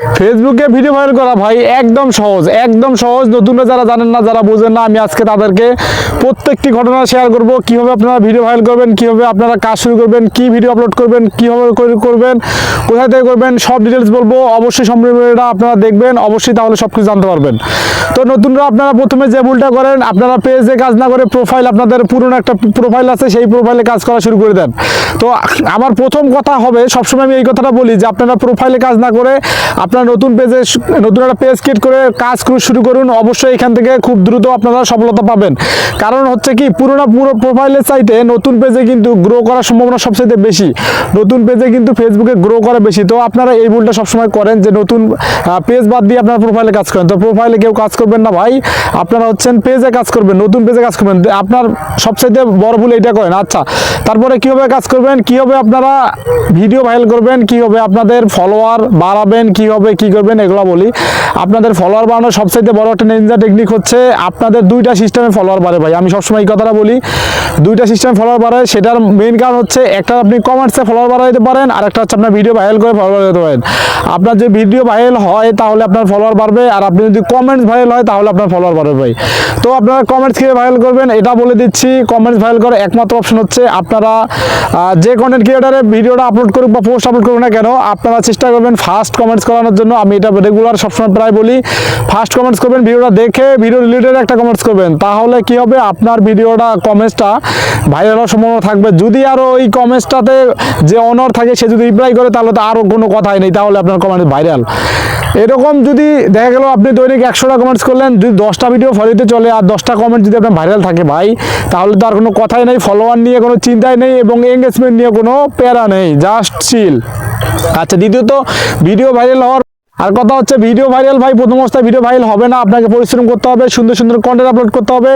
ফেসবুকে video viral করা ভাই একদম সহজ একদম সহজ। নতুনরা যারা জানেন না, যারা বোঝেন না, আমি আজকে তাদেরকে প্রত্যেকটি ঘটনা শেয়ার করব। কীভাবে আপনারা ভিডিও ভাইরাল করবেন, কীভাবে আপনারা কাজ শুরু করবেন, কি ভিডিও আপলোড করবেন, কীভাবে করবেন কোথায় থেকে করবেন, সব ডিটেলস বলব। অবশ্যই সম্পূর্ণ আপনারা দেখবেন, অবশ্যই তাহলে সব কিছু জানতে পারবেন। তো নতুনরা আপনারা প্রথমে যে ভুলটা করেন, আপনারা পেজে কাজ না করে প্রোফাইল আপনাদের পুরনো একটা প্রোফাইল আছে, সেই প্রোফাইলে কাজ করা শুরু করে দেন। তো আমার প্রথম কথা হবে, সবসময় আমি এই কথাটা বলি যে আপনারা প্রোফাইলে কাজ না করে আপনারা নতুন পেজে নতুন একটা পেজ ক্রিয়েট করে কাজ শুরু করুন, অবশ্যই এখান থেকে খুব দ্রুত আপনারা সফলতা পাবেন। কারণ হচ্ছে কি, পুরোনো, পুরো প্রোফাইলের চাইতে নতুন পেজে কিন্তু গ্রো করার সম্ভাবনা সবচেয়ে বেশি। নতুন পেজে কিন্তু ফেসবুকে গ্রো করা বেশি। তো আপনারা এই ভুলটা সবসময় করেন যে নতুন পেজ বাদ দিয়ে আপনারা প্রোফাইলে কাজ করেন। তো প্রোফাইলে কেউ কাজ করবেন না ভাই। আপনারা হচ্ছেন পেজে কাজ করবেন, নতুন পেজে কাজ করবেন। আপনার সবচেয়ে বড় ভুল এটা করেন। আচ্ছা তারপরে কীভাবে কাজ করবেন? কীভাবে আপনারা ভিডিও ভাইরাল করবেন? কীভাবে আপনাদের ফলোয়ার বাড়াবেন? কীভাবে কি করবেন এগুলো বলি। আপনাদের ফলোয়ার বাড়ানোর সবচেয়ে বড় একটা নিনজা টেকনিক হচ্ছে আপনাদের দুইটা সিস্টেমে ফলোয়ার বাড়ে ভাই। আমি সবসময় এই কথাটা বলি, দুইটা সিস্টেমে ফলোয়ার বাড়ায় সেটার মেইন কারণ হচ্ছে একটা আপনি কমেন্টসে ফলোয়ার বাড়াইতে পারেন, আর একটা হচ্ছে আপনার ভিডিও ভাইরাল করে ফলোয়ার বাড়াতে পারেন। আপনার যে ভিডিও ভাইরাল হয়, তাহলে আপনার ফলোয়ার বাড়বে, আর আপনি যদি কমেন্টস ভাইরাল হয়, তাহলে আপনার ফলোয়ার বাড়বে ভাই। তো আপনারা কমেন্টস কীভাবে ভাইরাল করবেন, এটা বলে দিচ্ছি। কমেন্টস ভাইরাল করার একমাত্র অপশন হচ্ছে আপনারা যে কন্টেন্ট ক্রিয়েটারে ভিডিওটা আপলোড করুক বা পোস্ট আপলোড করুক না কেন, আপনারা চেষ্টা করবেন ফার্স্ট কমেন্টস করানোর জন্য আমি এটা রেগুলার সবসময় প্রায় বলি। ফার্স্ট কমেন্টস করবেন, ভিডিওটা দেখে ভিডিও রিলেটেড একটা কমেন্টস করবেন। তাহলে কি হবে? আপনার ভিডিওটা কমেন্টসটা ভাইরাল হওয়ার সম্ভাবনা থাকবে। যদি আরও ওই কমেন্টসটাতে যে অনার থাকে, সে যদি রিপ্লাই করে, তাহলে তো আরও কোনো কথাই নেই। তাহলে আপনার কমেন্ট ভাইরাল এরকম যদি দেখা গেল, আপনি দৈনিক একশোটা কমেন্টস করলেন, যদি দশটা ভিডিও ফলোতে চলে আর দশটা কমেন্ট যদি আপনার ভাইরাল থাকে ভাই, তাহলে তো আর কোনো কথাই নেই। ফলোয়ার নিয়ে কোনো চিন্তাই নেই এবং এঙ্গেজমেন্ট নিয়ে কোনো প্যারা নেই। জাস্ট চিল আচ্ছা দ্বিতীয়ত ভিডিও ভাইরাল হওয়ার আর কথা হচ্ছে ভিডিও ভাইরাল ভাই, প্রথম অবস্থায় ভিডিও ভাইরাল হবে না। আপনাকে পরিশ্রম করতে হবে, সুন্দর সুন্দর কন্টেন্ট আপলোড করতে হবে।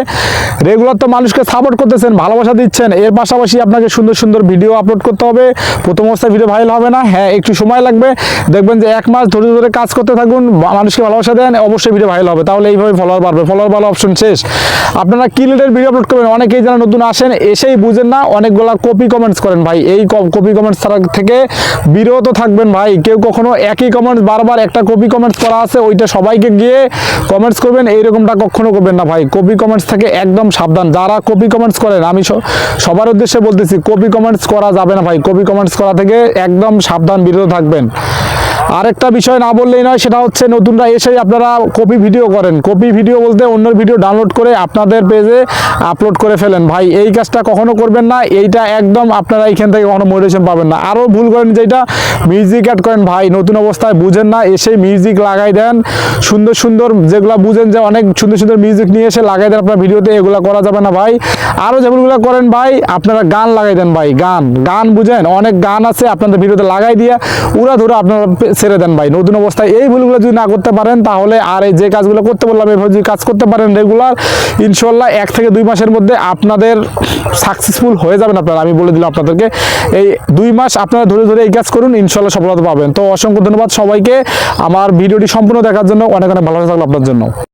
রেগুলার তো মানুষকে সাপোর্ট করতেছেন, ভালোবাসা দিচ্ছেন। এর পাশাপাশি আপনাকে সুন্দর সুন্দর ভিডিও আপলোড করতে হবে। প্রথম অবস্থায় ভিডিও ভাইরাল হবে না। হ্যাঁ একটু সময় লাগবে। দেখবেন যে এক মাস ধরে ধরে কাজ করতে থাকুন, মানুষকে ভালোবাসা দেন, অবশ্যই ভিডিও ভাইরাল হবে। তাহলে এইভাবে ফলোয়ার বাড়বে। ফলোয়ার ভালো অপশন শেষ। আপনারা কি রিলেটেড ভিডিও আপলোড করবেন? অনেকেই যারা নতুন আসেন, এসেই বুঝেন না, অনেকগুলা কপি কমেন্টস করেন ভাই। এই কপি কমেন্টস থেকে বিরত থাকবেন ভাই। কেউ কখনো একই কমেন্টস বারবার একটা কপি কমেন্টস করা আছে, ওইটা সবাইকে গিয়ে কমেন্টস করবেন, এইরকমটা কখনো করবেন না ভাই। কপি কমেন্টস থেকে একদম সাবধান। যারা কপি কমেন্টস করেন, আমি সবার উদ্দেশ্যে বলতেছি, কপি কমেন্টস করা যাবে না ভাই। কপি কমেন্টস করা থেকে একদম সাবধান, বিরত থাকবেন। আরেকটা বিষয় না বললেই নয়, সেটা হচ্ছে নতুনরা এসেই আপনারা কপি ভিডিও করেন। কপি ভিডিও বলতে অন্যের ভিডিও ডাউনলোড করে আপনাদের পেজে আপলোড করে ফেলেন। ভাই, এই কাজটা কখনো করবেন না, এইটা একদম আপনারা এইখান থেকে কখনো মোটিভেশন পাবেন না। আরও ভুল করেন যেটা মিউজিক অ্যাড করেন। ভাই, নতুন অবস্থায় বুঝেন না এসে মিউজিক লাগাই দেন। সুন্দর সুন্দর যেগুলো বুঝেন যে অনেক সুন্দর সুন্দর মিউজিক নিয়ে এসে লাগাই দেন আপনার ভিডিওতে, এগুলো করা যাবে না ভাই। আরও যে ভুলগুলো করেন ভাই, আপনারা গান লাগাই দেন ভাই, গান। গান বুঝেন, অনেক গান আছে আপনাদের ভিডিওতে লাগাই দিয়ে উড়া ধরে আপনারা ছেড়ে দেন ভাই। নতুন অবস্থায় এই ভুলগুলো যদি না করতে পারেন, তাহলে আর এই যে কাজগুলো করতে বললাম, এভাবে যদি কাজ করতে পারেন রেগুলার ইনশাল্লাহ এক থেকে দুই মাসের মধ্যে আপনাদের সাকসেসফুল হয়ে যাবেন আপনারা। আমি বলে দিলাম আপনাদেরকে, এই দুই মাস আপনারা ধরে ধরে এই কাজ করুন ইনশাল্লাহ সফলতা পাবেন। তো অসংখ্য ধন্যবাদ সবাইকে। আমার ভিডিওটি সম্পূর্ণ দেখার জন্য অনেক অনেক ভালো থাকল আপনার জন্য।